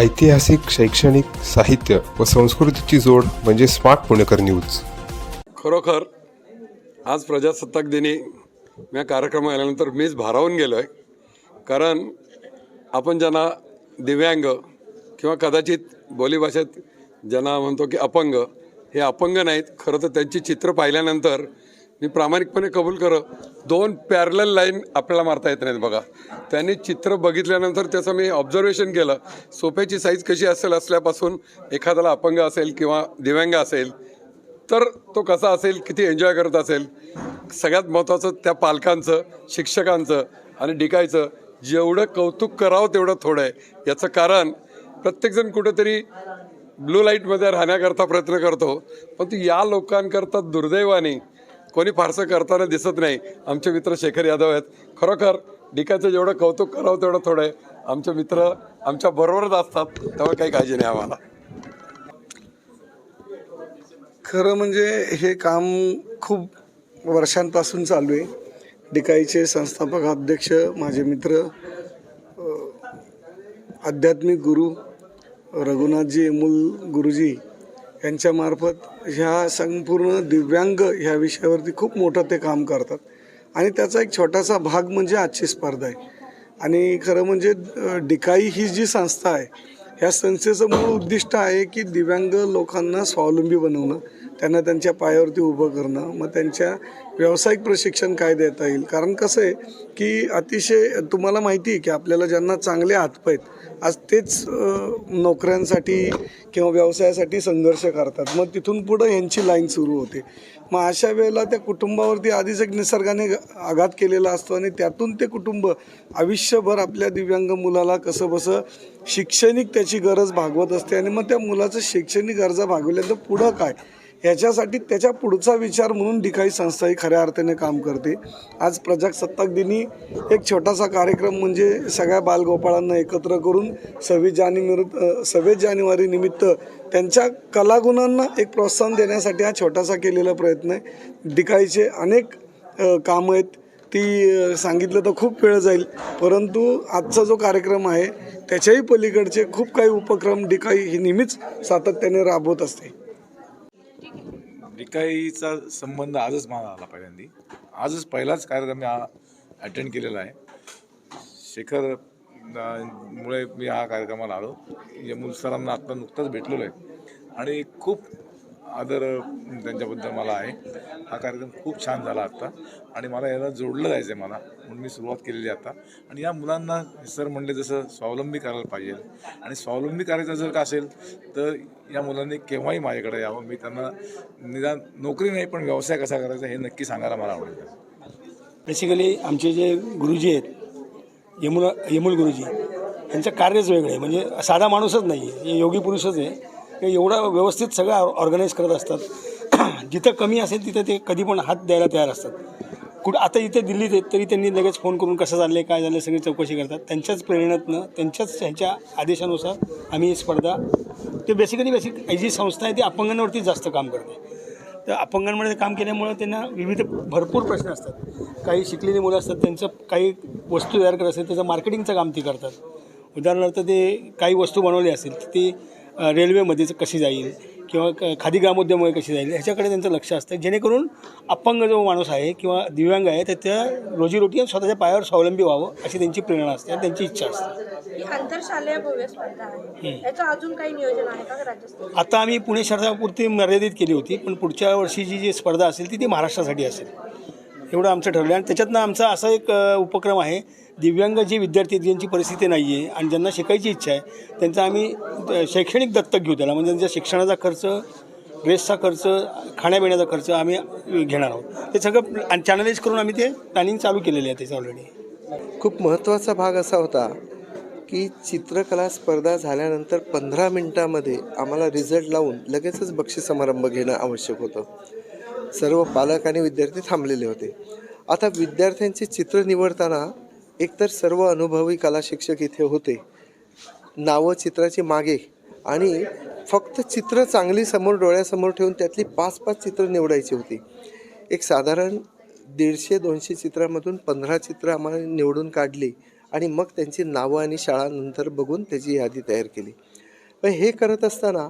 ऐतिहासिक शैक्षणिक साहित्य व संस्कृतीची जोड म्हणजे स्मार्ट पुणेकर न्यूज. खरोखर आज प्रजासत्ताक दिनी मी या कार्यक्रम आल्यानंतर मीच भारावून गेलो आहे कारण आपण ज्यांना दिव्यांग किंवा कदाचित बोलीभाषेत ज्यांना म्हणतो की अपंग हे अपंग नाहीत. खरं तर त्यांची चित्र पाहिल्यानंतर मी प्रामाणिकपणे कबूल कर दोन पॅरल लाईन आपल्याला मारता येत नाहीत बघा. त्यांनी चित्र बघितल्यानंतर त्याचं मी ऑब्झर्वेशन केलं. सोफ्याची साईज कशी असेल असल्यापासून एखाद्याला अपंग असेल किंवा दिव्यांग असेल तर तो कसा असेल किती एन्जॉय करत असेल सगळ्यात महत्त्वाचं त्या पालकांचं शिक्षकांचं आणि डिकायचं जेवढं कौतुक करावं तेवढं थोडं आहे. याचं कारण प्रत्येकजण कुठेतरी ब्लू लाईटमध्ये राहण्याकरता प्रयत्न करतो पण या लोकांकरता दुर्दैवाने कोणी फारसं करताना दिसत नाही. आमचे मित्र शेखर यादव आहेत. खरोखर डिकाचं जेवढं कौतुक करावं तेवढं थोडं आहे. आमचे मित्र आमच्या बरोबरच असतात त्यामुळे काही काळजी नाही आम्हाला. खरं म्हणजे हे काम खूप वर्षांपासून चालू आहे. डिकाईचे संस्थापक अध्यक्ष माझे मित्र आध्यात्मिक गुरु रघुनाथजी अमूल गुरुजी यांच्यामार्फत ह्या संपूर्ण दिव्यांग ह्या विषयावरती खूप मोठं ते काम करतात. आणि त्याचा एक छोटासा भाग म्हणजे आजची स्पर्धा आहे. आणि खरं म्हणजे डिकाई ही जी संस्था आहे ह्या संस्थेचं मूळ उद्दिष्ट आहे की दिव्यांग लोकांना स्वावलंबी बनवणं. त्यांना त्यांच्या पायावरती उभं करणं मग त्यांच्या व्यावसायिक प्रशिक्षण काय देता येईल? कारण कसं आहे की अतिशय तुम्हाला माहिती आहे की आपल्याला ज्यांना चांगले हातप आहेत आज तेच नोकऱ्यांसाठी किंवा व्यवसायासाठी संघर्ष करतात. मग तिथून पुढं यांची लाईन सुरू होते. मग अशा वेळेला त्या कुटुंबावरती आधीच एक निसर्गाने आघात केलेला असतो आणि त्यातून ते कुटुंब आयुष्यभर आपल्या दिव्यांग मुलाला कसं बसं शैक्षणिक त्याची गरज भागवत असते आणि मग त्या मुलाचं शैक्षणिक गरजा भागवल्यानंतर पुढं काय? ह्याच्यासाठी त्याच्या पुढचा विचार म्हणून डिकाई संस्था ही खऱ्या अर्थाने काम करते. आज प्रजासत्ताक दिनी एक छोटासा कार्यक्रम म्हणजे सगळ्या बालगोपाळांना एकत्र करून सव्वीस जानेवारी सव्वीस जानेवारी निमित्त त्यांच्या कलागुणांना एक प्रोत्साहन देण्यासाठी हा छोटासा केलेला प्रयत्न आहे. डिकाईचे अनेक कामं आहेत. ती सांगितलं तर खूप वेळ जाईल. परंतु आजचा जो कार्यक्रम आहे त्याच्याही पलीकडचे खूप काही उपक्रम डिकाई ही नेहमीच सातत्याने राबवत असते. निकाईचा संबंध आजच मला आला पहिल्यांदी. आजच पहिलाच कार्यक्रम मी हा अटेंड केलेला आहे. शेखर मुळे मी हा कार्यक्रमाला आलो. या मुलसरांना आत्ता नुकताच भेटलेलो आहे. आणि खूप आदर त्यांच्याबद्दल मला आहे. हा कार्यक्रम खूप छान झाला आत्ता. आणि मला याला जोडलं जायचं आहे मला. म्हणून मी सुरुवात केलेली आता. आणि या मुलांना सर म्हणले जसं स्वावलंबी करायला पाहिजे. आणि स्वावलंबी करायचं जर का असेल तर या मुलांनी केव्हाही माझ्याकडे यावं. मी त्यांना निदान नोकरी नाही पण व्यवसाय कसा करायचा हे नक्की सांगायला मला आवडेल. बेसिकली आमचे जे गुरुजी आहेत यमुना यमुल गुरुजी यांचं कार्यच वेगळं आहे. म्हणजे साधा माणूसच नाही आहे हे योगी पुरुषच आहे हे एवढं व्यवस्थित सगळं ऑर्गनाईज करत असतात. जिथं कमी असेल तिथं ते कधी पण हात द्यायला तयार असतात. कुठं आता इथे दिल्लीत आहेत तरी त्यांनी लगेच फोन करून कसं झालं काय झालं सगळी चौकशी करतात. त्यांच्याच प्रेरणेतनं त्यांच्याच ह्यांच्या आदेशानुसार आम्ही ही स्पर्धा ते बेसिकली बेसिक ही जी संस्था आहे ती अपंगांवरतीच जास्त काम करते. तर अपंगांमध्ये काम केल्यामुळं त्यांना विविध भरपूर प्रश्न असतात. काही शिकलेली मुलं असतात त्यांचं काही वस्तू तयार करत असेल त्याचं मार्केटिंगचं काम ती करतात. उदाहरणार्थ ते काही वस्तू बनवली असेल तर ती रेल्वेमध्ये कशी जाईल किंवा क- खादी ग्रामोद्योगमध्ये कशी जाईल ह्याच्याकडे त्यांचं लक्ष असतं. जेणेकरून अपंग जो माणूस आहे किंवा दिव्यांग आहे तर त्या रोजीरोटी स्वतःच्या पायावर स्वावलंबी व्हावं अशी त्यांची प्रेरणा असते आणि त्यांची इच्छा असते. आंतरशालेय भव्य स्पर्धा आहे. याचं अजून काही नियोजन आहे का राज्यस्तरीय? आता आम्ही पुणे शहरापुरती मर्यादित केली होती पण पुढच्या वर्षीची जी स्पर्धा असेल ती ती महाराष्ट्रासाठी असेल. एवढं आमचं ठरलं आणि त्याच्यातनं आमचा असा एक उपक्रम आहे दिव्यांग जे विद्यार्थी ज्यांची परिस्थिती नाही आहे आणि ज्यांना शिकायची इच्छा आहे त्यांचा आम्ही शैक्षणिक दत्तक घेऊ त्याला. म्हणजे त्यांच्या शिक्षणाचा खर्च ड्रेसचा खर्च खाण्यापिण्याचा खर्च आम्ही घेणार आहोत. ते सगळं चॅनलाइज करून आम्ही ते प्लॅनिंग चालू केलेले आहे त्याचं ऑलरेडी खूप महत्त्वाचा भाग असा होता की चित्रकला स्पर्धा झाल्यानंतर पंधरा मिनटामध्ये आम्हाला रिझल्ट लावून लगेचच बक्षीस समारंभ घेणं आवश्यक होतं. सर्व पालक आणि विद्यार्थी थांबलेले होते. आता विद्यार्थ्यांचे चित्र निवडताना एकतर सर्व अनुभवी कला शिक्षक इथे होते. नावं चित्राची मागे आणि फक्त चित्र चांगली समोर डोळ्यासमोर ठेवून त्यातली पाच पाच चित्र निवडायची होती. एक साधारण दीडशे दोनशे चित्रामधून पंधरा चित्र आम्हाला निवडून काढली आणि मग त्यांची नावं आणि शाळा नंतर बघून त्याची यादी तयार केली. पण हे करत असताना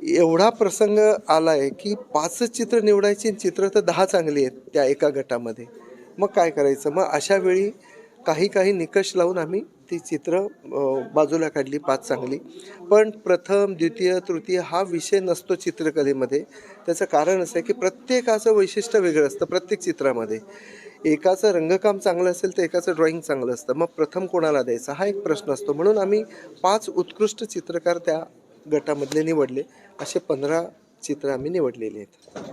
एवढा प्रसंग आला आहे की पाचच चित्र निवडायची चित्र तर दहा चांगली आहेत त्या एका गटामध्ये. मग काय करायचं? मग अशा वेळी काही काही निकष लावून आम्ही ती चित्र बाजूला काढली पाच चांगली. पण प्रथम द्वितीय तृतीय हा विषय नसतो चित्रकलेमध्ये. त्याचं कारण असं आहे की प्रत्येकाचं वैशिष्ट्य वेगळं असतं प्रत्येक चित्रामध्ये. एकाचं रंगकाम चांगलं असेल तर एकाचं ड्रॉइंग चांगलं असतं. मग प्रथम कोणाला द्यायचा? हा एक प्रश्न असतो. म्हणून आम्ही पाच उत्कृष्ट चित्रकार त्या गटामधले निवडले. असे पंधरा चित्र आम्ही निवडलेली आहेत.